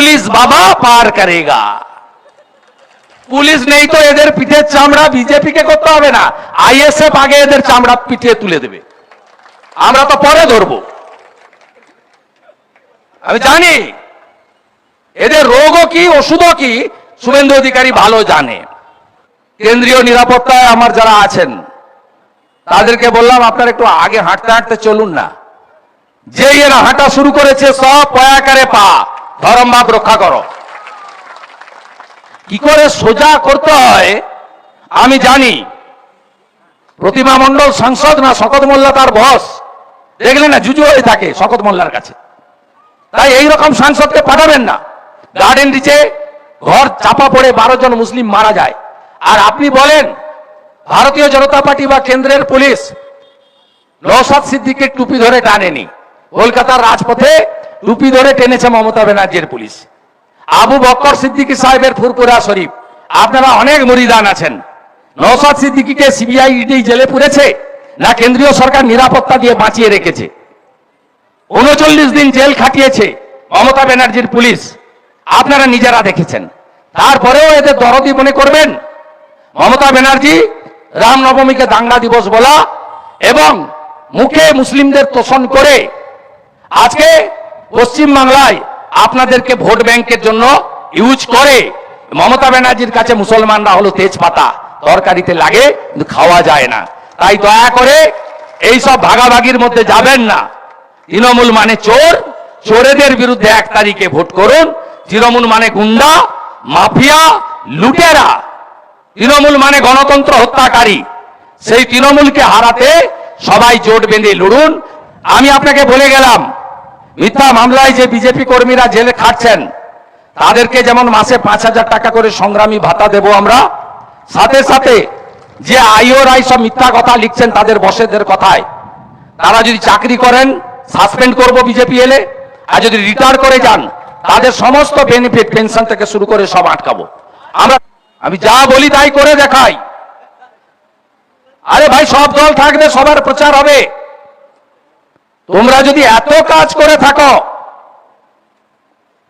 Police বাবা পার করেগা। Police নেই তো, এদের পিঠের চামড়া বিজেপি কে করতে হবে না। আইএসএফ আগে এদের চামড়া পিঠে তুলে দেবে। আমরা তো পরে ধরবো। আমি জানি, এদের রোগও কি, ওষুধও কি, শুভেন্দু অধিকারী ভালো জানে। কেন্দ্রীয় নিরাপত্তায় আমার যারা আছেন, তাদেরকে বললাম, আপনারা একটু আগে হাঁটতে হাঁটতে চলুন না। যে এরা হাঁটা শুরু করেছে, সব পয়াকারে পা। ধরমভাব রক্ষা করো। কি করে সোজা করতে হয়, আমি জানি। প্রতিমা মণ্ডল সাংসদ না শকত মোল্লা তার বস? দেখলে না, জুজু হয়ে থাকে শকত মোল্লার কাছে। তাই এই রকম সাংসদকে পাঠাবেন না। গার্ডেন রিচে ঘর চাপা পড়ে বারো জন মুসলিম মারা যায়। আর আপনি বলেন, ভারতীয় জনতা পার্টি বা কেন্দ্রের পুলিশ নৌসাদ সিদ্দিককে টুপি ধরে টানেনি। কলকাতার রাজপথে টুপি ধরে টেনেছে মমতা ব্যানার্জির পুলিশ। আবু বক্কর সিদ্দিকী সাহেবের ফুরপুরা শরীফ। আপনারা অনেক মরিদান আছেন। নৌসাদ সিদ্দিকীকে সিবিআই ইডি জেলে পুরেছে না কেন্দ্রীয় সরকার নিরাপত্তা দিয়ে বাঁচিয়ে রেখেছে? উনচল্লিশ দিন জেল খাটিয়েছে মমতা ব্যানার্জির পুলিশ। আপনারা নিজেরা দেখেছেন। তারপরেও এদের দরদি মনে করবেন? মমতা ব্যানার্জি রামনবমীকে দাঙ্গা দিবস বলা এবং মুখে মুসলিমদের তোষণ করে আজকে পশ্চিম বাংলায় আপনাদেরকে ভোট ব্যাংকের জন্য ইউজ করে মমতা ব্যানার্জির কাছে মুসলমানরা হলো তেজপাতা। তরকারিতে লাগে, কিন্তু খাওয়া যায় না। তাই দয়া করে এই সব ভাগাভাগির মধ্যে যাবেন না। তৃণমূল মানে চোর। চোরেদের বিরুদ্ধে এক তারিখে ভোট করুন। তৃণমূল মানে গুন্ডা, মাফিয়া, লুটেরা। তৃণমূল মানে গণতন্ত্র হত্যাকারী। সেই তৃণমূলকে হারাতে সবাই জোট বেঁধে লড়ুন। আমি আপনাকে বলে গেলাম মিথ্যা মামলায় যে বিজেপি কর্মীরা জেলে খাটছেন, তাদেরকে যেমন মাসে পাঁচ হাজার টাকা করে সংগ্রামী ভাতা দেব আমরা, সাথে সাথে যে আইও রাই সব মিথ্যা কথা লিখছেন তাদের বসেদের কথায়, তারা যদি চাকরি করেন, সাসপেন্ড করব বিজেপি এলে, আর যদি রিটায়ার করে যান, তাদের সমস্ত বেনিফিট পেনশন থেকে শুরু করে সব আটকাবো। আমরা, আমি যা বলি তাই করে দেখাই। আরে ভাই, সব দল থাকবে, সবার প্রচার হবে। তোমরা যদি এত কাজ করে থাকো,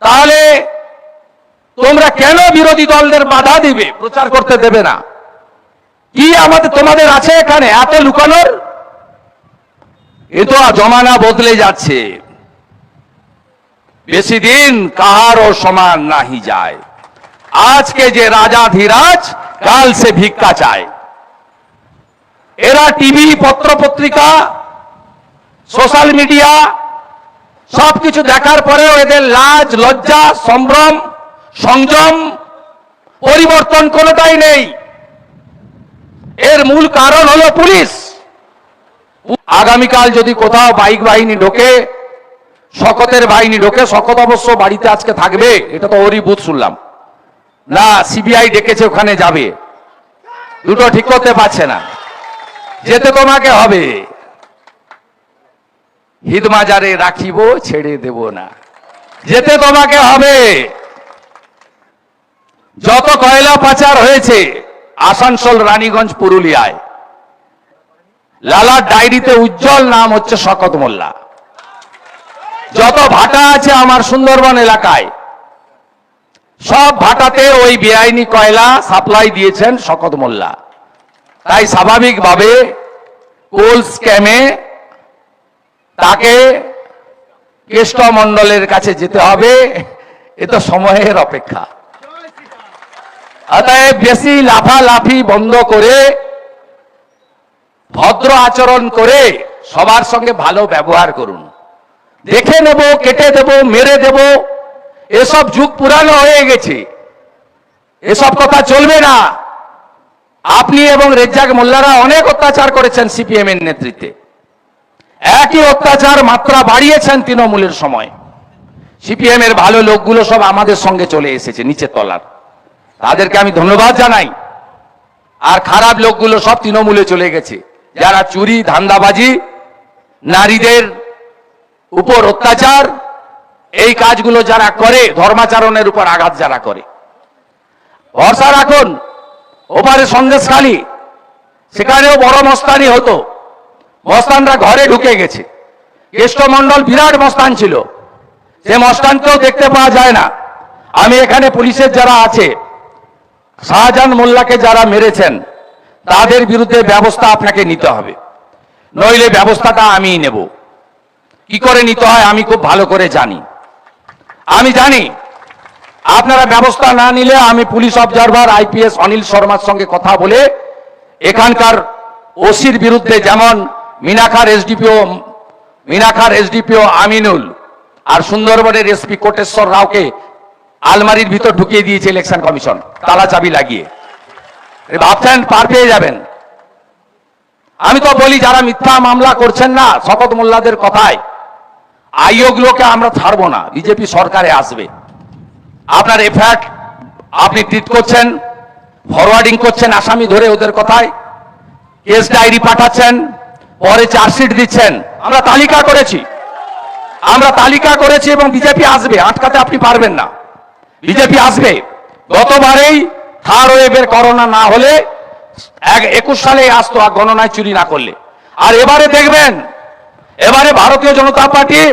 তাহলে তোমরা কেন বিরোধী দলদের বাধা দিবে? প্রচার করতে দেবে না। কি আমাদের, তোমাদের আছে এখানে এত লুকানোর? এ তো জমানা বদলে যাচ্ছে। বেশি দিন কাহারও সমান নাহি যায়। আজকে যে রাজা ধীরাজ, কাল সে ভিক্ষা চায়। এরা টিভি পত্র পত্রিকা সোশ্যাল মিডিয়া সবকিছু দেখার পরেও এদের লাজ, লজ্জা, সম্ভ্রম, সংযম পরিবর্তন কোনোটাই নেই। এর মূল কারণ হলো পুলিশ। আগামীকাল যদি কোথাও বাইক বাহিনী ঢোকে, শকতের বাহিনী ঢোকে, শকত অবশ্য বাড়িতে আজকে থাকবে, এটা তো ওরই বুথ শুনলাম। না, সিবিআই ডেকেছে, ওখানে যাবে। দুটো ঠিক করতে পারছে না। যেতে তোমাকে হবে। হিদমাজারে রাখিব, ছেড়ে দেব না। যেতে তোমাকে হবে। যত কয়লা পাচার হয়েছে, আসানসোল, রানীগঞ্জ, পুরুলিয়ায়, লালার ডায়েরিতে উজ্জ্বল নাম হচ্ছে শকত মোল্লা। যত ভাটা আছে আমার সুন্দরবন এলাকায়, সব ভাটাতে ওই বেআইনি কয়লা সাপ্লাই দিয়েছেন শকত মোল্লা। তাই স্বাভাবিকভাবে কোল স্ক্যামে তাকে কেষ্ট মণ্ডলের কাছে যেতে হবে। এ তো সময়ের অপেক্ষা। অতএব বেশি লাফালাফি বন্ধ করে, ভদ্র আচরণ করে সবার সঙ্গে ভালো ব্যবহার করুন। দেখে নেব, কেটে দেব, মেরে দেব, এসব যুগ পুরানো হয়ে গেছে। এসব কথা চলবে না। আপনি এবং রেজ্জাক মোল্লারা অনেক অত্যাচার করেছেন সিপিএম এর নেতৃত্বে। একই অত্যাচার মাত্রা বাড়িয়েছেন তৃণমূলের সময়। সিপিএম এর ভালো লোকগুলো সব আমাদের সঙ্গে চলে এসেছে নিচের তলার। তাদেরকে আমি ধন্যবাদ জানাই। আর খারাপ লোকগুলো সব তৃণমূলে চলে গেছে। যারা চুরি, ধান্দাবাজি, নারীদের উপর অত্যাচার, এই কাজগুলো যারা করে, ধর্মাচরণের উপর আঘাত যারা করে। ভরসা রাখুন, ওপারে সন্দেশখালী, সেখানেও বড় মস্তানি হতো। মস্তানরা ঘরে ঢুকে গেছে। কেষ্টমণ্ডল বিরাট মস্তান ছিল। সে মস্তানকেও দেখতে পাওয়া যায় না। আমি এখানে পুলিশের যারা আছে, শাহজাহান মোল্লাকে যারা মেরেছেন, তাদের বিরুদ্ধে ব্যবস্থা আপনাকে নিতে হবে। নইলে ব্যবস্থাটা আমিই নেব। কি করে নিতে হয় আমি খুব ভালো করে জানি। আমি জানি, আপনারা ব্যবস্থা না নিলে আমি পুলিশ অবজারভার, আইপিএস অনিল শর্মার সঙ্গে কথা বলে এখানকার ওসির বিরুদ্ধে যেমন মিনাখার এসডিপিও মিনাখার এসডিপিও আমিনুল আর সুন্দরবনের এসপি কোটেশ্বর রাওকে আলমারির ভিতর ঢুকিয়ে দিয়েছে ইলেকশন কমিশন। তালা চাবি লাগিয়ে। ভাবছেন পার পেয়ে যাবেন। আমি তো বলি, যারা মিথ্যা মামলা করছেন না শপথ মোল্লাদের কথায়, আইওগুলোকে আমরা ছাড়বো না, বিজেপি সরকারে আসবে। আপনার এফআইআর আপনি ট্রিট করছেন ফরওয়ার্ডিং করছেন আসামি ধরে ওদের কথায় কেস ডায়েরি পাঠাচ্ছেন পরে চার্জশিট দিচ্ছেন। আমরা তালিকা করেছি। আমরা তালিকা করেছি এবং বিজেপি আসবে। আটকাতে আপনি পারবেন না। বিজেপি আসবে। গতবারেই থার্ড ওয়েভের করোনা না হলে এক একুশ সালে আসতো আর গণনায় চুরি না করলে। আর এবারে দেখবেন, এবারে ভারতীয় জনতা পার্টি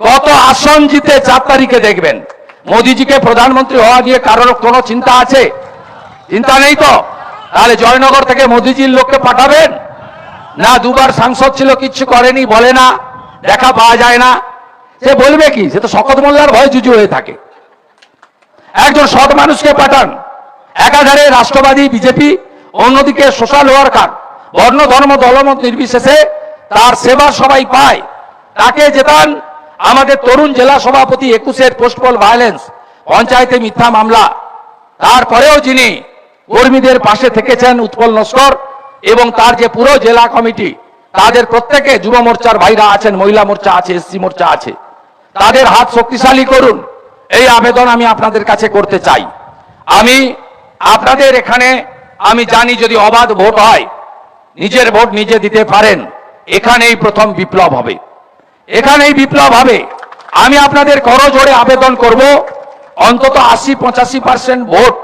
কত আসন জিতে চার তারিখে দেখবেন। মোদিজিকে প্রধানমন্ত্রী হওয়া নিয়ে কারোর কোনো চিন্তা আছে? চিন্তা নেই তো? তাহলে জয়নগর থেকে মোদিজির লোককে পাঠাবেন? না, দুবার সাংসদ ছিল, কিচ্ছু করেনি, বলে না, দেখা পাওয়া যায় না। সে বলবে কি? সে তো শকত মোল্লার ভয় জুজু হয়ে থাকে। একজন সৎ মানুষকে পাঠান। একাধারে রাষ্ট্রবাদী, বিজেপি, অন্যদিকে সোশ্যাল ওয়ার্কার, বর্ণ, ধর্ম, দলমত নির্বিশেষে তার সেবা সবাই পায়। তাকে জেতান আমাদের তরুণ জেলা সভাপতি একুশের পোস্টপল ভায়োলেন্স, পঞ্চায়েতে মিথ্যা মামলা। তারপরেও যিনি কর্মীদের পাশে থেকেছেন উৎপল নস্কর এবং তার যে পুরো জেলা কমিটি, তাদের প্রত্যেকে যুব মোর্চার ভাইরা আছেন, মহিলা মোর্চা আছে, এসসি মোর্চা আছে। তাদের হাত শক্তিশালী করুন। এই আবেদন আমি আপনাদের কাছে করতে চাই। আমি আপনাদের এখানে, আমি জানি যদি অবাধ ভোট হয়, নিজের ভোট নিজে দিতে পারেন। এখানেই প্রথম বিপ্লব হবে। এখানেই বিপ্লব হবে। আমি আপনাদের করজোড়ে আবেদন করব। অন্তত আশি পঁচাশি পার্সেন্ট ভোট,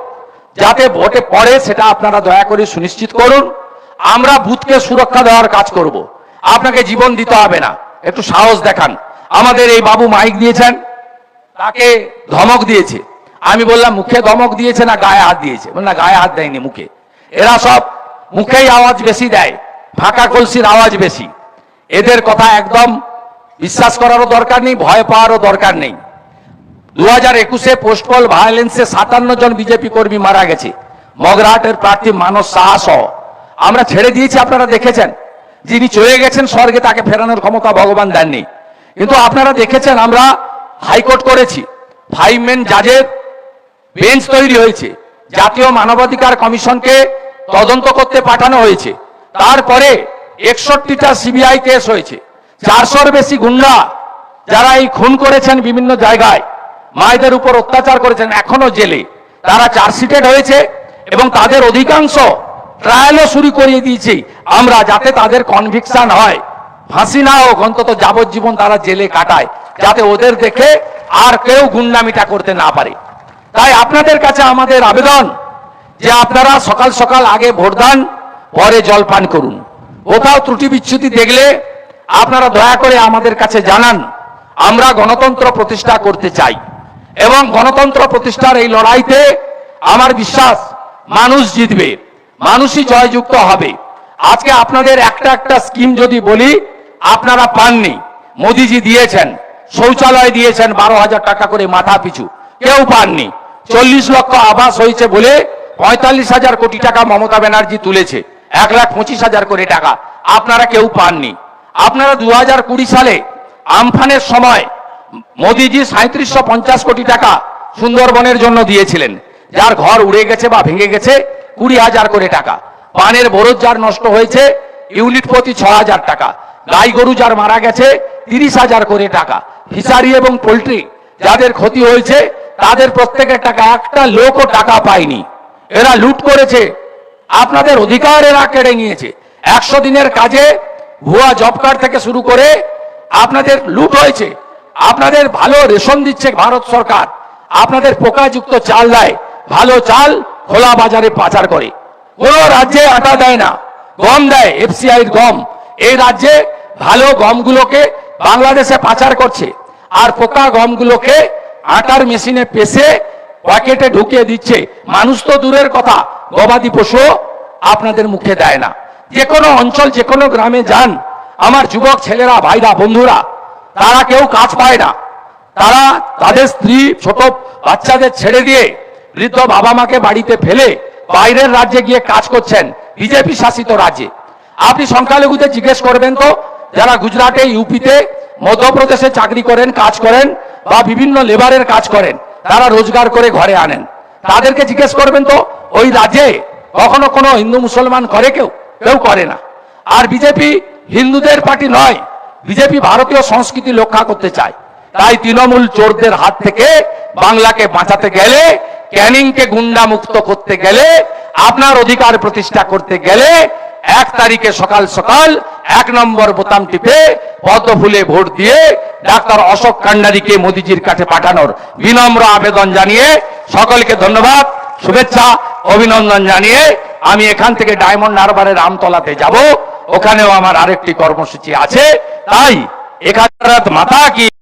যাতে ভোটে পড়ে, সেটা আপনারা দয়া করে সুনিশ্চিত করুন। আমরা ভূতকে সুরক্ষা দেওয়ার কাজ করব। আপনাকে জীবন দিতে হবে না। একটু সাহস দেখান। আমাদের এই বাবু মাইক দিয়েছেন, তাকে ধমক দিয়েছে। আমি বললাম, মুখে ধমক দিয়েছে না গায়ে হাত দিয়েছে? না, গায়ে হাত দেয়নি মুখে। এরা সব মুখেই আওয়াজ বেশি দেয়, ফাঁকা কলসির আওয়াজ বেশি। এদের কথা একদম বিশ্বাস করারও দরকার নেই, ভয় পাওয়ারও দরকার নেই। দু হাজার একুশে পোস্টপল ভায়োলেন্সে সাতান্ন জন বিজেপি কর্মী মারা গেছে। মগরাহাটের প্রার্থী মানস সহ। আমরা ছেড়ে দিয়েছি, আপনারা দেখেছেন। যিনি চলে গেছেন স্বর্গে, তাকে ফেরানোর ক্ষমতা ভগবান দেননি। কিন্তু আপনারা দেখেছেন, আমরা হাইকোর্ট করেছি। ফাইভ মেন জাজের বেঞ্চ তৈরি হয়েছে। জাতীয় মানবাধিকার কমিশনকে তদন্ত করতে পাঠানো হয়েছে। তারপরে একষট্টিটা সিবিআই কেস হয়েছে। চারশোর বেশি গুন্ডা যারা এই খুন করেছেন বিভিন্ন জায়গায়, মায়েদের উপর অত্যাচার করেছেন, এখনও জেলে। তারা চার্জশিটেড হয়েছে এবং তাদের অধিকাংশ ট্রায়ালও শুরু করিয়ে দিয়েছি। আমরা যাতে তাদের কনভিকশন হয়। ফাঁসি না হোক, অন্তত যাবজ্জীবন তারা জেলে কাটায়, যাতে ওদের দেখে আর কেউ গুন্ডামিটা করতে না পারে। তাই আপনাদের কাছে আমাদের আবেদন যে আপনারা সকাল সকাল আগে ভোট দান, পরে জল পান করুন। কোথাও ত্রুটি বিচ্ছুতি দেখলে আপনারা দয়া করে আমাদের কাছে জানান। আমরা গণতন্ত্র প্রতিষ্ঠা করতে চাই। এবং গণতন্ত্র প্রতিষ্ঠার এই লড়াইতে আমার বিশ্বাস মানুষ জিতবে। মানুষই জয়যুক্ত হবে। আজকে আপনাদের একটা একটা স্কিম যদি বলি, আপনারা পাননি। মোদিজি দিয়েছেন, শৌচালয় দিয়েছেন, বারো হাজার টাকা করে মাথা পিছু। কেউ পাননি। চল্লিশ লক্ষ আবাস হয়েছে বলে পঁয়তাল্লিশ হাজার কোটি টাকা মমতা ব্যানার্জি তুলেছে। এক লাখ পঁচিশ হাজার কোটি টাকা। আপনারা কেউ পাননি। আপনারা দু হাজার কুড়ি সালে আমফানের সময় মোদিজি সাঁত্রিশশো পঞ্চাশ কোটি টাকা সুন্দরবনের জন্য দিয়েছিলেন। যার ঘর উড়ে গেছে বা ভেঙে গেছে কুড়ি হাজার করে টাকা। পানের বরজ যার নষ্ট হয়েছে, ইউনিট প্রতি ছ হাজার টাকা। গাই গরু যার মারা গেছে, তিরিশ হাজার করে টাকা। ফিশারি এবং পোল্ট্রি যাদের ক্ষতি হয়েছে, তাদের প্রত্যেকের টাকা, একটা লোকও টাকা পায়নি। এরা লুট করেছে। আপনাদের অধিকার এরা কেড়ে নিয়েছে। একশো দিনের কাজে ভুয়া জব কার্ড থেকে শুরু করে আপনাদের লুট হয়েছে। আপনাদের ভালো রেশন দিচ্ছে ভারত সরকার। আপনাদের পোকাযুক্ত চাল দেয়। ভালো চাল খোলা বাজারে পাচার করে। কোন রাজ্যে আটা দেয় না, গম দেয় এফসিআই গম। এই রাজ্যে ভালো গমগুলোকে বাংলাদেশে পাচার করছে আর পোকা গমগুলোকে আটার মেশিনে পেশে পকেটে ঢুকিয়ে দিচ্ছে। মানুষ তো দূরের কথা, গবাদি পশু আপনাদের মুখে দেয় না। যে কোনো অঞ্চল, যে কোনো গ্রামে যান। আমার যুবক ছেলেরা, ভাইরা, বন্ধুরা, তারা কেউ কাজ পায় না। তারা তাদের স্ত্রী, ছোট বাচ্চাদের ছেড়ে দিয়ে বৃদ্ধ বাবা মাকে বাড়িতে ফেলে বাইরের রাজ্যে গিয়ে কাজ করছেন বিজেপি শাসিত রাজ্যে। আপনি সংখ্যালঘুদের জিজ্ঞেস করবেন তো, যারা গুজরাটে, ইউপিতে, মধ্যপ্রদেশে চাকরি করেন, কাজ করেন বা বিভিন্ন লেবারের কাজ করেন, তারা রোজগার করে ঘরে আনেন। তাদেরকে জিজ্ঞেস করবেন তো, ওই রাজ্যে কখনো কোনো হিন্দু মুসলমান করে কেউ? কেউ করে না। আর বিজেপি হিন্দুদের পার্টি নয়, বিজেপি ভারতীয় সংস্কৃতি রক্ষা করতে চায়। তাই তৃণমূল চোরদের হাত থেকে বাংলাকে বাঁচাতে গেলে ক্যানিংকে গুন্ডা মুক্ত করতে গেলে, আপনার অধিকার প্রতিষ্ঠা করতে গেলে, এক তারিখে সকাল সকাল এক নম্বর বোতাম টিপে পদ্ম ফুলে ভোট দিয়ে ডাক্তার অশোক কান্ডারিকে মোদিজির কাছে পাঠানোর বিনম্র আবেদন জানিয়ে সকলকে ধন্যবাদ, শুভেচ্ছা, অভিনন্দন জানিয়ে আমি এখান থেকে ডায়মন্ড হারবারের আমতলাতে যাব। ওখানেও আমার আরেকটি কর্মসূচি আছে। তাই একাধারাত মাতা কি